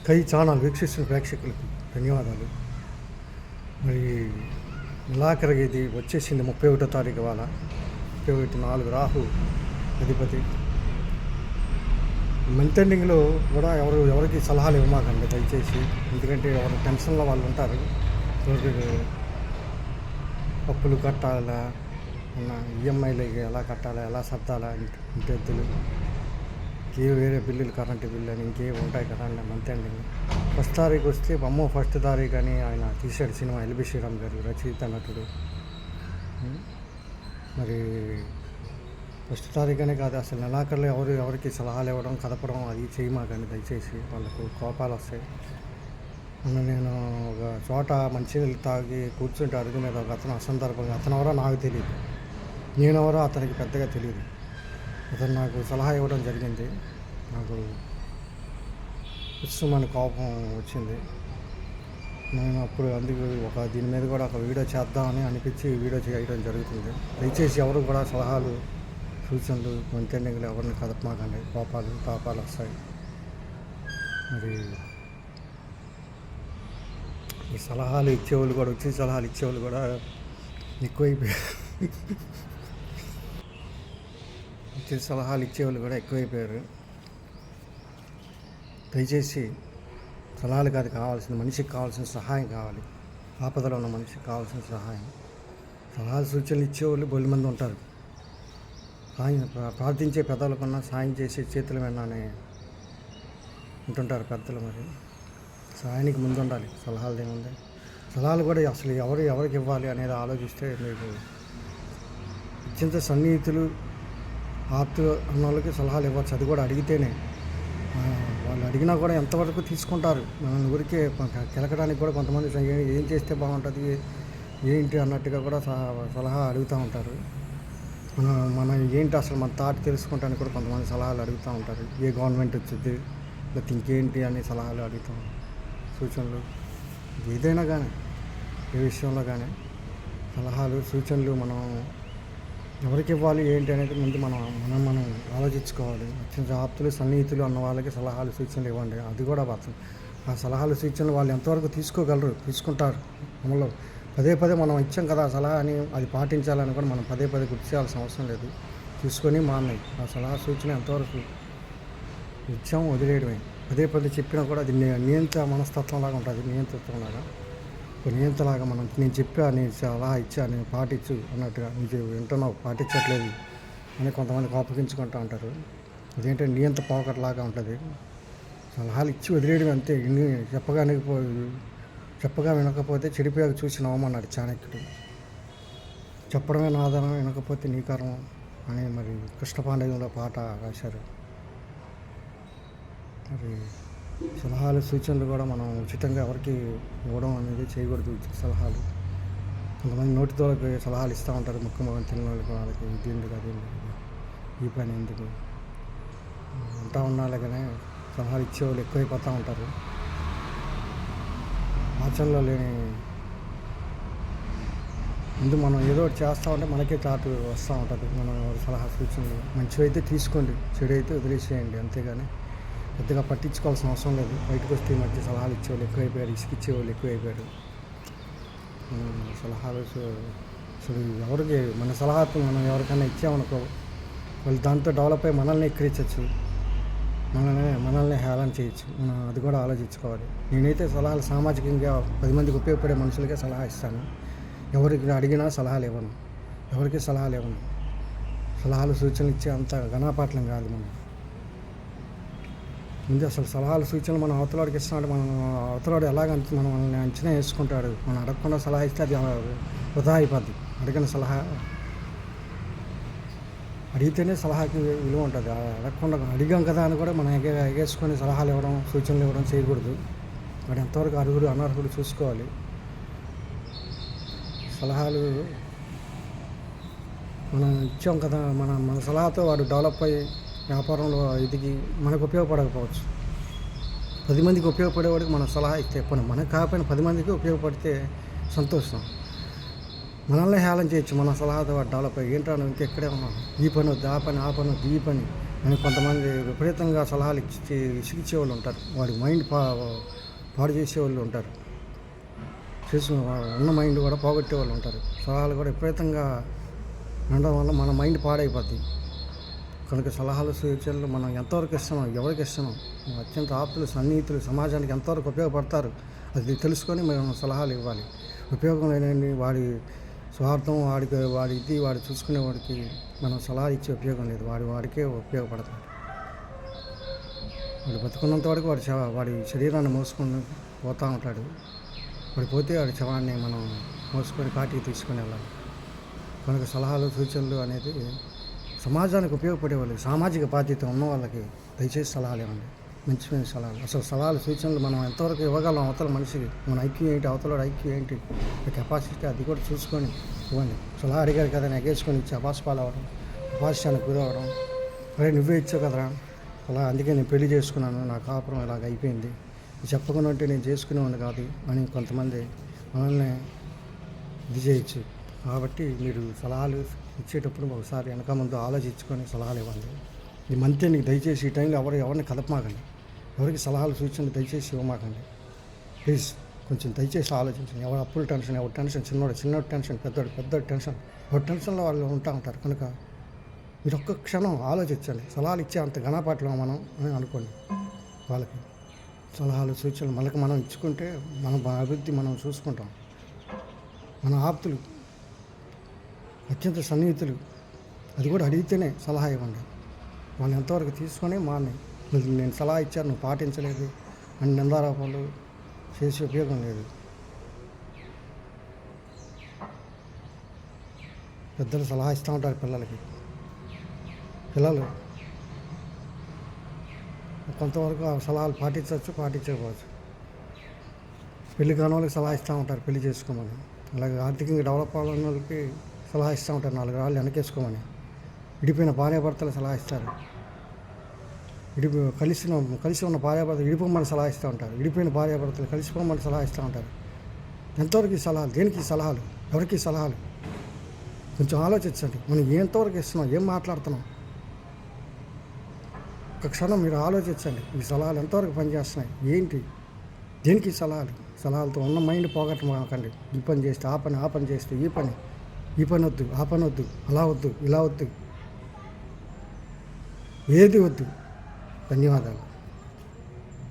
Sky channel వీక్షిస్తున్న ప్రేక్షకులకు ధన్యవాదాలు. మరి నెలాఖరికి ఇది వచ్చేసింది ముప్పై ఒకటో తారీఖు వాళ్ళ ముప్పై ఒకటి నాలుగు రాహు అధిపతి. మంత్ ఎండింగ్లో కూడా ఎవరు ఎవరికి సలహాలు ఇవ్వమాకండి దయచేసి. ఎందుకంటే ఎవరు టెన్షన్లో వాళ్ళు ఉంటారు. అప్పులు కట్టాలా ఉన్న ఈఎంఐలు ఎలా కట్టాలా ఎలా సర్దాలా ఇంటెద్దులు ఇంకే వేరే బిల్లులు కరెంటు బిల్లు అని ఇంకేవి ఉంటాయి కదా అండి ఫస్ట్ తారీఖు వస్తే అమ్మో ఫస్ట్ తారీఖు అని ఆయన తీసాడు సినిమా ఎల్బి శ్రీరామ్ గారు రచయిత నటుడు. మరి ఫస్ట్ తారీఖునే కాదు అసలు నెలాఖరులో ఎవరు ఎవరికి సలహాలు ఇవ్వడం కదపడం అది చేయమాకండి దయచేసి వాళ్ళకు కోపాలు వస్తాయి. మొన్న నేను ఒక చోట మంచినీళ్ళు తాగి కూర్చుంటే అడుగు మీద ఒక అతను అసందర్భంగా అతను ఎవరో నాకు తెలియదు నేనెవరో అతనికి పెద్దగా తెలియదు అతను నాకు సలహా ఇవ్వడం జరిగింది. నాకు ఉత్సవమైన కోపం వచ్చింది. నేను అప్పుడు అందుకు ఒక దీని మీద కూడా ఒక వీడియో చేద్దామని అనిపించి వీడియో చేయడం జరుగుతుంది. దయచేసి ఎవరు కూడా సలహాలు సూచనలు మంతెండింగ్లు ఎవరిని కదపమాకండి. కోపాలు తాపాలు వస్తాయి. మరి ఈ సలహాలు ఇచ్చేవాళ్ళు కూడా వచ్చి సలహాలు ఇచ్చేవాళ్ళు కూడా ఎక్కువైపోయారు. ఇచ్చే సలహాలు ఇచ్చేవాళ్ళు కూడా ఎక్కువైపోయారు. దయచేసి సలహాలు కాదు కావాల్సిన మనిషికి కావాల్సిన సహాయం కావాలి. ఆపదలో ఉన్న మనిషికి కావాల్సిన సహాయం. సలహాలు సూచనలు ఇచ్చేవాళ్ళు బొల్లి మంది ఉంటారు. సాయం ప్రార్థించే పెద్దల కన్నా సాయం చేసే చేతులు విన్నానే ఉంటుంటారు పెద్దలు మరి. సాయానికి ముందు ఉండాలి సలహాలు ఏముంది సలహాలు కూడా అసలు ఎవరు ఎవరికి ఇవ్వాలి అనేది ఆలోచిస్తే మీకు అత్యంత సన్నిహితులు ఆర్ట్ అన్న వాళ్ళకి సలహాలు ఇవ్వచ్చు. అది కూడా అడిగితేనే. వాళ్ళు అడిగినా కూడా ఎంతవరకు తీసుకుంటారు? మన ఊరికే కెలకడానికి కూడా కొంతమంది ఏం చేస్తే బాగుంటుంది? ఏంటి అన్నట్టుగా కూడా సలహా అడుగుతూ ఉంటారు. మన మన ఏంటి అసలు మన థాట్ తెలుసుకుంటానికి కూడా కొంతమంది సలహాలు అడుగుతూ ఉంటారు. ఏ గవర్నమెంట్ వచ్చింది? లేకపోతే ఇంకేంటి అని సలహాలు అడుగుతాం సూచనలు ఏదైనా కానీ ఏ విషయంలో కానీ సలహాలు సూచనలు మనం ఎవరికి ఇవ్వాలి ఏంటి అనేది ముందు మనం మనం మనం ఆలోచించుకోవాలి. వచ్చిన ఆప్తులు సన్నిహితులు అన్న వాళ్ళకి సలహాలు సూచనలు ఇవ్వండి. అది కూడా అర్థం ఆ సలహాలు సూచనలు వాళ్ళు ఎంతవరకు తీసుకోగలరు తీసుకుంటారు మనలో పదే పదే మనం ఇచ్చాం కదా ఆ సలహా అని అది పాటించాలని కూడా మనం పదే పదే గుర్తు చేయాల్సిన అవసరం లేదు. తీసుకొని మాన్నాయి ఆ సలహా సూచన ఎంతవరకు ఇచ్చాం వదిలేయడమే. పదే పదే చెప్పినా కూడా అది నియంత్ర మనస్తత్వం లాగా ఉంటుంది నియంతృత్వం లాగా మనం నేను చెప్పా నేను చాలా ఇచ్చా నేను పాటించు అన్నట్టుగా నువ్వు వింటున్నావు పాటించట్లేదు అని కొంతమంది కోపగించుకుంటూ ఉంటారు. అదేంటంటే నియంత పోకట్లాగా ఉంటుంది. సలహాలు ఇచ్చి వదిలేయడం అంతే. ఇన్ని చెప్పగా చెప్పగా వినకపోతే చెడిపోయాక చూసి నవ్వమన్నాడు చాణక్యుడు. చెప్పడమే నాదనం వినకపోతే నీ కర్మం అని మరి కృష్ణపాండయంలో పాట రాశారు. మరి సలహాలు సూచనలు కూడా మనం ఉచితంగా ఎవరికి ఇవ్వడం అనేది చేయకూడదు ఉచిత సలహాలు. కొంతమంది నోటి ద్వారా సలహాలు ఇస్తూ ఉంటారు. ముఖ్య మొగం తిన్న వాళ్ళకి వాళ్ళకి ఇది ఎందుకు అది ఎందుకు, ఈ పని ఎందుకు? ఉంటా ఉండాలి సలహాలు ఇచ్చేవాళ్ళు ఎక్కువైపోతూ ఉంటారు. ఆచరణలో లేని ముందు మనం ఏదో ఒకటి చేస్తూ ఉంటే మనకే చాటు వస్తూ ఉంటుంది. మనం సలహా సూచనలు మంచివైతే తీసుకోండి చెడు అయితే వదిలేసేయండి అంతేగాని పెద్దగా పట్టించుకోవాల్సిన అవసరం లేదు. బయటకు వస్తే ఈ మధ్య సలహాలు ఇచ్చేవాళ్ళు ఎక్కువైపోయారు ఇసుకిచ్చేవాళ్ళు ఎక్కువైపోయారు. సలహాలు అసలు ఎవరికి మన సలహాతో మనం ఎవరికైనా ఇచ్చామనుకో వాళ్ళు దాంతో డెవలప్ అయ్యి మనల్ని ఎక్కిరించవచ్చు మనల్ని మనల్ని హేళన చేయొచ్చు. మనం అది కూడా ఆలోచించుకోవాలి. నేనైతే సలహాలు సామాజికంగా పది మందికి ఉపయోగపడే మనుషులకే సలహా ఇస్తాను. ఎవరికి అడిగినా సలహాలు ఇవ్వను. ఎవరికి సలహాలు ఇవ్వను. సలహాలు సూచనలు ఇచ్చే అంత ఘనాపాట్లం కాదు మనం ముందు అసలు సలహాలు సూచనలు మనం అవతలవాడికి ఇస్తున్నాడు. మనం అవతలవాడు ఎలాగ మనం మనల్ని అంచనా వేసుకుంటాడు. మనం అడగకుండా సలహా ఇస్తే అది వృధా అయిపోద్ది. అడిగిన సలహా అడిగితేనే సలహాకి విలువ ఉంటుంది. అడగకుండా అడిగాం కదా అని కూడా మనం ఎగే ఎగేసుకొని సలహాలు ఇవ్వడం సూచనలు ఇవ్వడం చేయకూడదు. వాడు ఎంతవరకు అర్హుడు అనర్హుడు చూసుకోవాలి. సలహాలు మనం ఇచ్చాం కదా మన మన సలహాతో వాడు డెవలప్ అయ్యి వ్యాపారంలో ఎదిగి మనకు ఉపయోగపడకపోవచ్చు. పది మందికి ఉపయోగపడేవాడికి మనం సలహా ఇస్తే పోనీ మనకు కాకపోయినా పది మందికి ఉపయోగపడితే సంతోషం. మనల్ని హేళన చేయొచ్చు మన సలహాతో ద్వారా డెవలప్ అయ్యి ఏంటో నువ్వు ఇంకెక్కడే ఉన్నాం ఈ పని వద్దు ఆ పని ఆ పని వద్దు ఈ పని. అని కొంతమంది విపరీతంగా సలహాలు ఇచ్చి విసిగిచ్చేవాళ్ళు వాళ్ళు ఉంటారు. వాడి మైండ్ పా పాడు చేసే వాళ్ళు ఉంటారు. చేసిన ఉన్న మైండ్ కూడా పోగొట్టే వాళ్ళు ఉంటారు. సలహాలు కూడా విపరీతంగా ఉండడం వల్ల మన మైండ్ పాడైపోద్ది. కనుక సలహాలు సూచనలు మనం ఎంతవరకు ఇస్తున్నాం ఎవరికి ఇస్తున్నాం అత్యంత ఆప్తులు సన్నిహితులు సమాజానికి ఎంతవరకు ఉపయోగపడతారు అది తెలుసుకొని మనం సలహాలు ఇవ్వాలి. ఉపయోగం లేని వాడి స్వార్థం వాడికి వాడి ఇది వాడు చూసుకునే వాడికి మనం సలహా ఇచ్చే ఉపయోగం లేదు. వాడి వాడికే ఉపయోగపడతాడు. వాడు బతుకున్నంత వరకు వాడి శవ వాడి శరీరాన్ని మోసుకొని పోతూ ఉంటాడు. వాడు పోతే వాడి శవాన్ని మనం మోసుకొని కాటికి తీసుకుని వెళ్ళాలి. కనుక సలహాలు సూచనలు అనేది సమాజానికి ఉపయోగపడే వాళ్ళకి సామాజిక బాధ్యత ఉన్న వాళ్ళకి దయచేసి సలహాలు ఇవ్వండి. మంచి మంచి సలహాలు. అసలు సలహాలు సూచనలు మనం ఎంతవరకు ఇవ్వగలం అవతల మనిషికి మన ఐక్యూ ఏంటి అవతల ఐక్యూ ఏంటి కెపాసిటీ అది కూడా చూసుకొని ఇవ్వండి. సలహా అడిగారు కదా ఎగేసుకొని ఇచ్చి అపాస్పాలు అవ్వడం అపాస్యానికి గురవడం అరే నువ్వే ఇచ్చావు కదరా. అలా అందుకే నేను పెళ్ళి చేసుకున్నాను నా కాపురం ఇలాగ అయిపోయింది. చెప్పకుండా ఉంటే నేను చేసుకునేవాడిని కాదు అని కొంతమంది మనల్ని ఇది చేయొచ్చు. కాబట్టి మీరు సలహాలు ఇచ్చేటప్పుడు ఒకసారి వెనక ముందు ఆలోచించుకొని సలహాలు ఇవ్వండి. ఈ మంతే నీకు దయచేసి ఈ టైంలో ఎవరు ఎవరిని కలపమాకండి ఎవరికి సలహాలు సూచనలు దయచేసి ఇవ్వమాకండి. ప్లీజ్ కొంచెం దయచేసి ఆలోచించండి. ఎవరు అప్పుల టెన్షన్ ఎవరి టెన్షన్? చిన్నోడు చిన్నోడు టెన్షన్ పెద్దోడు పెద్దోడు టెన్షన్. ఎవరి టెన్షన్లో వాళ్ళు ఉంటా ఉంటారు. కనుక మీరు ఒక్క క్షణం ఆలోచించండి. సలహాలు ఇచ్చే అంత ఘనపాటలో మనం అని అనుకోండి. వాళ్ళకి సలహాలు సూచనలు మనకు మనం ఇచ్చుకుంటే మన అభివృద్ధి మనం చూసుకుంటాం. మన ఆప్తులు అత్యంత సన్నిహితులు. అది కూడా అడిగితేనే సలహా ఇవ్వండి. వాళ్ళు ఎంతవరకు తీసుకొని మాని నేను సలహా ఇచ్చాను నువ్వు పాటించలేదు అని నిందారోపణలు చేసే ఉపయోగం లేదు. పెద్దలు సలహా ఇస్తూ ఉంటారు పిల్లలకి. పిల్లలు కొంతవరకు ఆ సలహాలు పాటించవచ్చు పాటించకపోవచ్చు. పెళ్ళి కాని వాళ్ళకి సలహా ఇస్తూ ఉంటారు పెళ్ళి చేసుకోమని. అలాగే ఆర్థికంగా డెవలప్ అవ్వాలని వాళ్ళకి సలహా ఇస్తూ ఉంటారు నాలుగు రాళ్ళు వెనకేసుకోమని. విడిపోయిన భార్యాభర్తలు సలహా ఇస్తారు. విడిపో కలిసిన కలిసి ఉన్న భార్యాభర్తలు విడిపోమని సలహా ఇస్తూ ఉంటారు. విడిపోయిన భార్యాభర్తలు కలిసిపోమని సలహా ఇస్తూ ఉంటారు. ఎంతవరకు ఈ సలహాలు? దేనికి సలహాలు? ఎవరికి సలహాలు? కొంచెం ఆలోచించండి. మనం ఎంతవరకు ఇస్తున్నాం? ఏం మాట్లాడుతున్నాం? ఒక క్షణం మీరు ఆలోచించండి. ఈ సలహాలు ఎంతవరకు పనిచేస్తున్నాయి? ఏంటి? దేనికి సలహాలు? సలహాలతో ఉన్న మైండ్ పోగొట్టమాకండి. ఈ పని చేస్తే ఆ పని ఆ పని చేస్తే ఈ పని. ఈ పని వద్దు ఆ పని వద్దు అలా వద్దు ఇలా వద్దు. ఏది వద్దు? ధన్యవాదాలు.